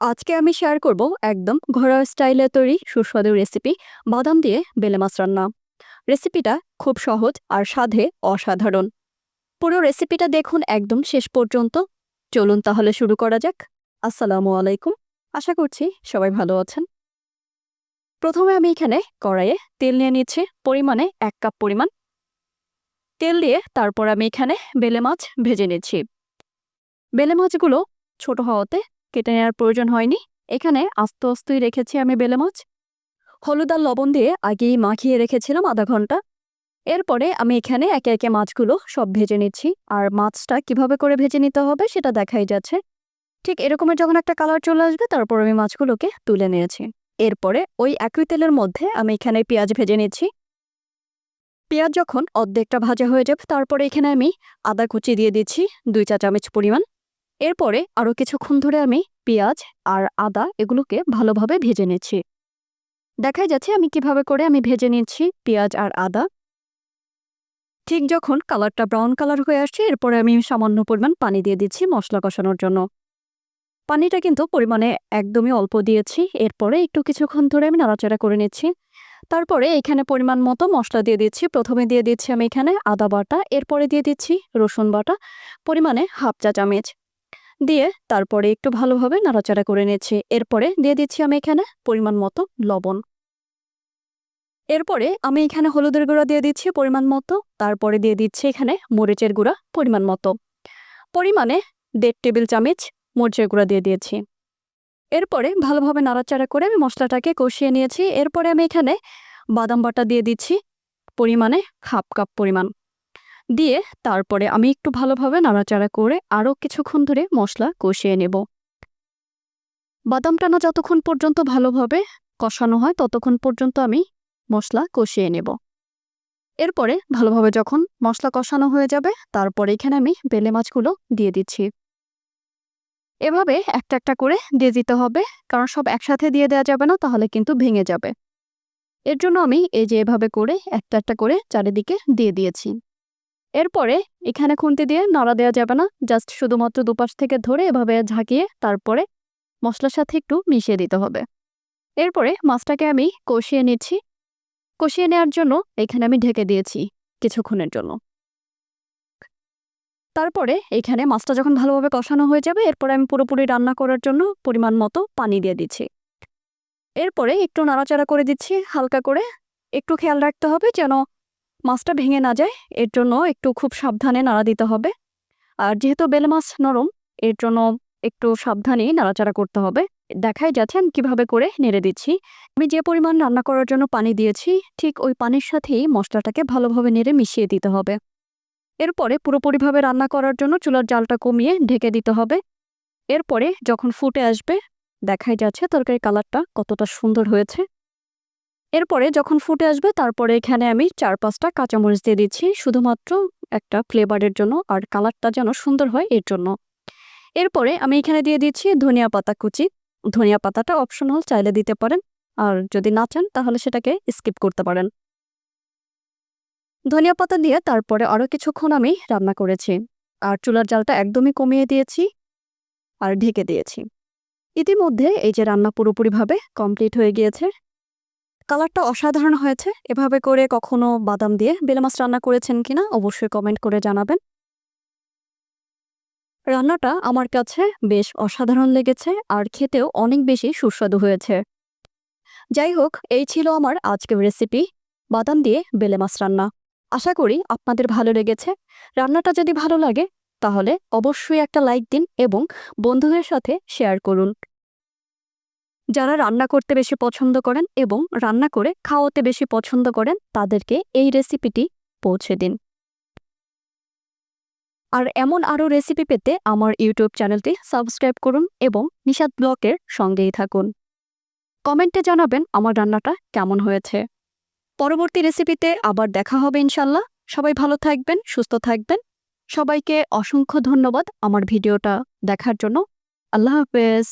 আজকে আমি শেয়ার করব একদম ঘরোয়া স্টাইলে তৈরি সুস্বাদু রেসিপি বাদাম দিয়ে বেলে মাছ রান্না। রেসিপিটা খুব সহজ আর স্বাদে অসাধারণ। পুরো রেসিপিটা দেখুন একদম শেষ পর্যন্ত। চলুন তাহলে শুরু করা যাক। আসসালামু আলাইকুম। আশা করছি সবাই ভালো আছেন। প্রথমে আমি এখানে কড়াইয়ে তেল নিয়ে নিচ্ছি পরিমাণে এক কাপ পরিমাণ। তেল দিয়ে তারপর আমি এখানে বেলে মাছ ভেজে নিচ্ছি। বেলে মাছগুলো ছোট হওয়াতে কেটে নেওয়ার প্রয়োজন হয়নি। এখানে আস্তে আস্তেই রেখেছি আমি বেলে মাছ। হলুদ আর লবণ দিয়ে আগেই মাখিয়ে রেখেছিলাম আধা ঘণ্টা। এরপরে আমি এখানে একে একে মাছগুলো সব ভেজে নিচ্ছি। আর মাছটা কীভাবে করে ভেজে নিতে হবে সেটা দেখাই যাচ্ছে। ঠিক এরকমের যখন একটা কালার চলে আসবে, তারপর আমি মাছগুলোকে তুলে নিয়েছি। এরপরে ওই একই তেলের মধ্যে আমি এখানে পেঁয়াজ ভেজে নিচ্ছি। পেঁয়াজ যখন অর্ধেকটা ভাজা হয়ে যাবে, তারপরে এখানে আমি আদা কুচি দিয়ে দিচ্ছি, দুই চা চামচ পরিমাণ। এরপরে আরও কিছুক্ষণ ধরে আমি পেঁয়াজ আর আদা এগুলোকে ভালোভাবে ভেজে নিচ্ছি। দেখাই যাচ্ছে আমি কীভাবে করে আমি ভেজে নিচ্ছি পেঁয়াজ আর আদা। ঠিক যখন কালারটা ব্রাউন কালার হয়ে আসছে, এরপরে আমি সামান্য পরিমাণ পানি দিয়ে দিচ্ছি মশলা কষানোর জন্য। পানিটা কিন্তু পরিমাণে একদমই অল্প দিয়েছি। এরপরে একটু কিছুক্ষণ ধরে আমি নাড়াচাড়া করে নিচ্ছি। তারপরে এখানে পরিমাণ মতো মশলা দিয়ে দিচ্ছি। প্রথমে দিয়ে দিচ্ছি আমি এখানে আদা বাটা, এরপরে দিয়ে দিচ্ছি রসুন বাটা, পরিমাণে হাফ চা চামচ দিয়ে তারপরে একটু ভালোভাবে নাড়াচাড়া করে নিয়েছি। এরপরে দিয়ে দিচ্ছি আমি এখানে পরিমাণ মতো লবণ। এরপরে আমি এখানে হলুদের গুঁড়া দিয়ে দিচ্ছি পরিমাণ মতো। তারপরে দিয়ে দিচ্ছি এখানে মরিচের গুঁড়া পরিমাণ মতো। পরিমাণে দেড় টেবিল চামচ মরিচের গুঁড়া দিয়ে দিয়েছি। এরপরে ভালোভাবে নাড়াচাড়া করে আমি মশলাটাকে কষিয়ে নিয়েছি। এরপরে আমি এখানে বাদাম বাটা দিয়ে দিচ্ছি পরিমাণে হাফ কাপ পরিমাণ। দিয়ে তারপরে আমি একটু ভালোভাবে নাড়াচাড়া করে আরও কিছুক্ষণ ধরে মশলা কষিয়ে নেব। বাদাম টানা যতক্ষণ পর্যন্ত ভালোভাবে কষানো হয় ততক্ষণ পর্যন্ত আমি মশলা কষিয়ে নেব। এরপরে ভালোভাবে যখন মশলা কষানো হয়ে যাবে তারপরে এখানে আমি বেলে মাছগুলো দিয়ে দিচ্ছি। এভাবে একটা একটা করে দিয়ে দিতে হবে কারণ সব একসাথে দিয়ে দেওয়া যাবে না তাহলে কিন্তু ভেঙে যাবে। এর জন্য আমি এই যে এভাবে করে একটা একটা করে চারিদিকে দিয়ে দিয়েছি। এরপরে এখানে খুন্তি দিয়ে নাড়া দেওয়া যাবে না জাস্ট শুধুমাত্র দুপাশ থেকে ধরে এভাবে ঝাঁকিয়ে তারপরে মশলার সাথে একটু মিশিয়ে দিতে হবে। এরপরে মাছটাকে আমি কষিয়ে নিচ্ছি। কষিয়ে নেওয়ার জন্য এখানে আমি ঢেকে দিয়েছি কিছুক্ষণের জন্য। তারপরে এখানে মাছটা যখন ভালোভাবে কষানো হয়ে যাবে, এরপরে আমি পুরোপুরি রান্না করার জন্য পরিমাণ মতো পানি দিয়ে দিচ্ছি। এরপরে একটু নাড়াচাড়া করে দিচ্ছি হালকা করে। একটু খেয়াল রাখতে হবে যেন মাছটা ভেঙে না যায়, এর জন্য একটু খুব সাবধানে নাড়া দিতে হবে। আর যেহেতু বেলে মাছ নরম, এর জন্য একটু সাবধানেই নাড়াচাড়া করতে হবে। দেখাই যাচ্ছে আমি কীভাবে করে নেড়ে দিচ্ছি। আমি যে পরিমাণ রান্না করার জন্য পানি দিয়েছি, ঠিক ওই পানির সাথেই মশলাটাকে ভালোভাবে নেড়ে মিশিয়ে দিতে হবে। এরপরে পুরোপুরিভাবে রান্না করার জন্য চুলার জালটা কমিয়ে ঢেকে দিতে হবে। এরপরে যখন ফুটে আসবে, দেখাই যাচ্ছে তরকারি কালারটা কতটা সুন্দর হয়েছে। এরপরে যখন ফুটে আসবে, তারপরে এখানে আমি চার পাঁচটা কাঁচামরিচ দিয়ে দিচ্ছি। শুধুমাত্র একটা ফ্লেভারের জন্য আর কালারটা যেন সুন্দর হয়, এর জন্য। এরপরে আমি এখানে দিয়ে দিচ্ছি ধনিয়া পাতা কুচি। ধনিয়া পাতাটা অপশনাল চাইলে দিতে পারেন। আর যদি না চান, তাহলে সেটাকে স্কিপ করতে পারেন। ধনিয়া পাতা দিয়ে তারপরে আরও কিছুক্ষণ আমি রান্না করেছি। আর চুলার জালটা একদমই কমিয়ে দিয়েছি আর ঢেকে দিয়েছি। ইতিমধ্যে এই যে রান্না পুরোপুরিভাবে কমপ্লিট হয়ে গিয়েছে কালারটা অসাধারণ হয়েছে। এভাবে করে কখনো বাদাম দিয়ে বেলে মাছ রান্না করেছেন কিনা অবশ্যই কমেন্ট করে জানাবেন। রান্নাটা আমার কাছে বেশ অসাধারণ লেগেছে আর খেতেও অনেক বেশি সুস্বাদু হয়েছে। যাই হোক, এই ছিল আমার আজকের রেসিপি বাদাম দিয়ে বেলে মাছ রান্না। আশা করি আপনাদের ভালো লেগেছে। রান্নাটা যদি ভালো লাগে, তাহলে অবশ্যই একটা লাইক দিন এবং বন্ধুদের সাথে শেয়ার করুন। যারা রান্না করতে বেশি পছন্দ করেন এবং রান্না করে খাওয়াতে বেশি পছন্দ করেন, তাদেরকে এই রেসিপিটি পৌঁছে দিন। আর এমন আরও রেসিপি পেতে আমার ইউটিউব চ্যানেলটি সাবস্ক্রাইব করুন এবং নিষাদ ব্লকের সঙ্গেই থাকুন। কমেন্টে জানাবেন আমার রান্নাটা কেমন হয়েছে। পরবর্তী রেসিপিতে আবার দেখা হবে ইনশাল্লাহ সবাই ভালো থাকবেন, সুস্থ থাকবেন। সবাইকে অসংখ্য ধন্যবাদ আমার ভিডিওটা দেখার জন্য। আল্লাহ হাফেজ।